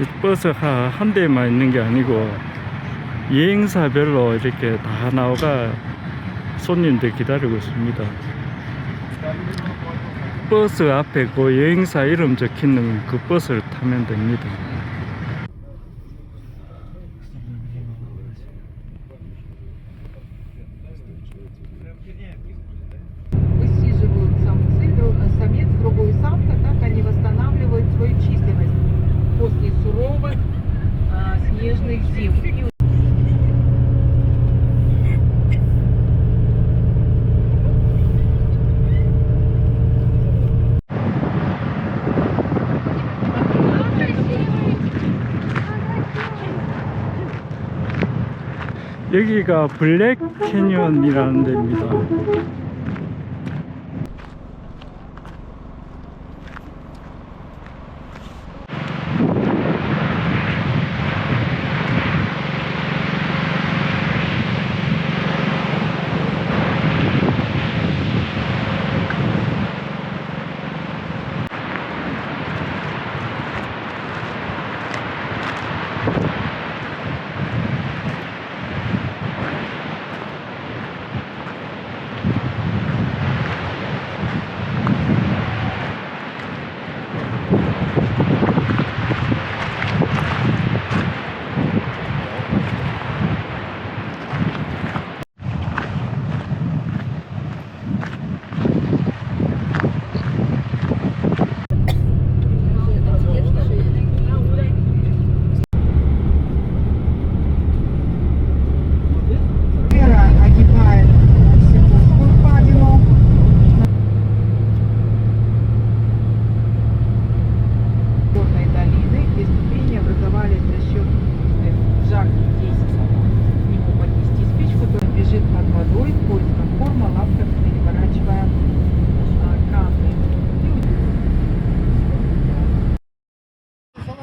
이 버스가 한 대만 있는 게 아니고 여행사별로 이렇게 다 나와가 손님들 기다리고 있습니다. 버스 앞에 그 여행사 이름 적히는 그 버스를 타면 됩니다. 여기가 블랙 캐니언이라는 데입니다.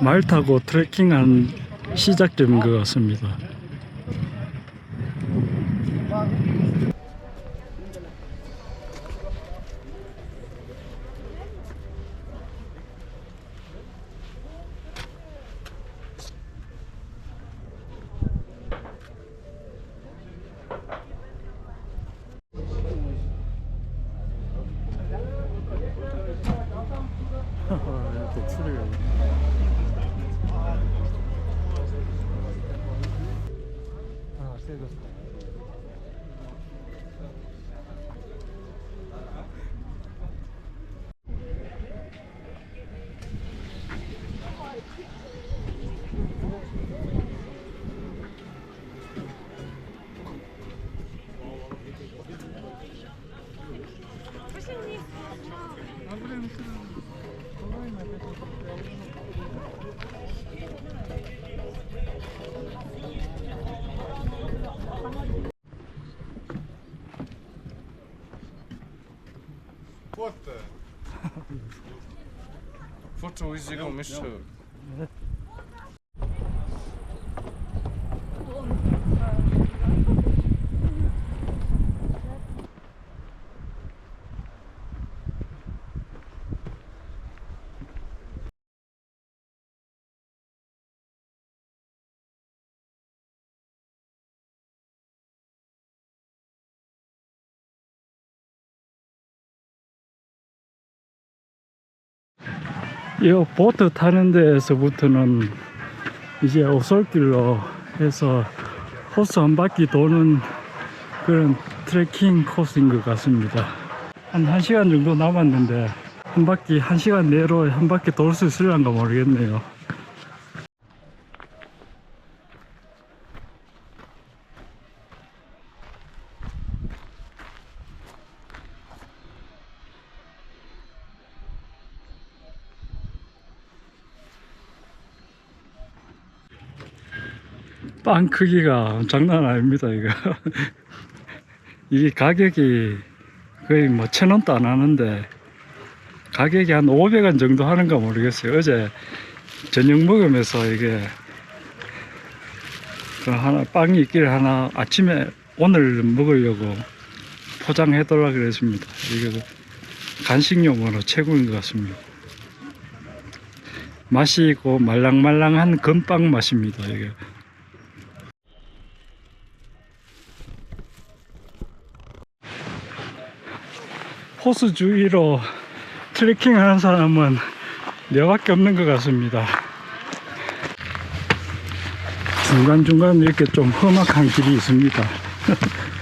말 타고 트레킹한 시작점인 것 같습니다. What the? Foto izigom mišo. 이 보트 타는 데에서부터는 이제 오솔길로 해서 호수 한 바퀴 도는 그런 트레킹 코스인 것 같습니다. 한 1시간 정도 남았는데 한 바퀴 1시간 내로 한 바퀴 돌 수 있을란가 모르겠네요. 빵 크기가 장난 아닙니다, 이거. 이게 가격이 거의 뭐 천 원도 안 하는데 가격이 한 500원 정도 하는가 모르겠어요. 어제 저녁 먹으면서 이게 그 하나 빵이 있기를 하나 아침에 오늘 먹으려고 포장해 달라 그랬습니다. 이거 간식용으로 최고인 것 같습니다. 맛이 있고 말랑말랑한 건빵 맛입니다. 이게. 호수 주위로 트레킹 하는 사람은 내밖에 없는 것 같습니다. 중간중간 이렇게 좀 험악한 길이 있습니다.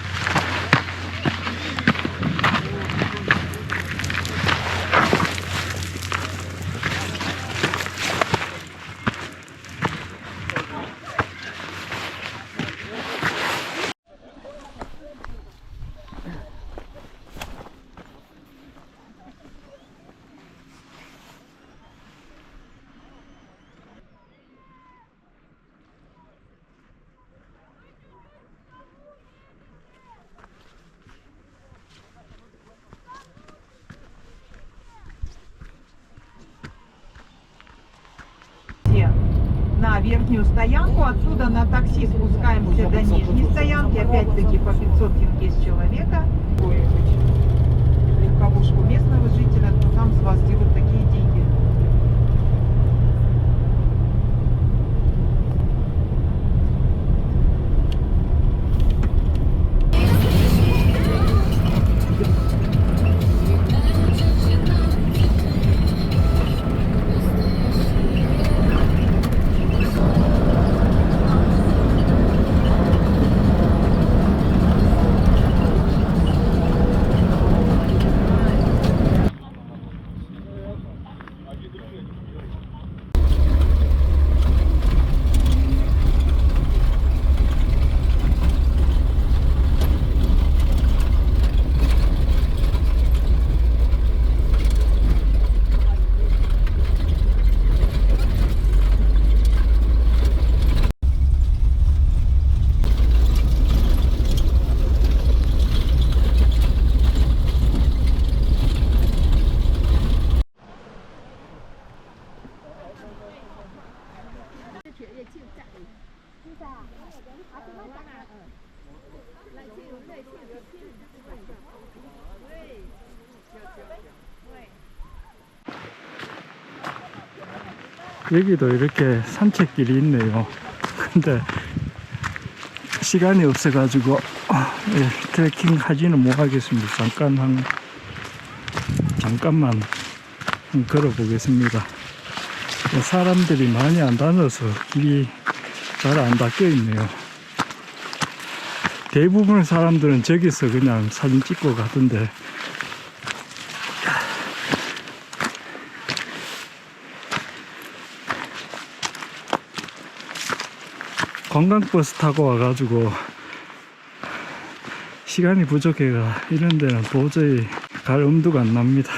на верхнюю стоянку, отсюда на такси спускаемся до нижней стоянки, опять-таки по 500 тенге с человека. Легковушку местного жителя, то там с вас делают такие 여기도 이렇게 산책길이 있네요. 근데 시간이 없어가지고 아, 예, 트레킹 하지는 못하겠습니다. 잠깐 한 잠깐만 한 걸어보겠습니다. 사람들이 많이 안 다녀서 길이 잘 안 닦여 있네요. 대부분의 사람들은 저기서 그냥 사진 찍고 가던데 관광버스 타고 와가지고 시간이 부족해가 이런 데는 도저히 갈 엄두가 안 납니다.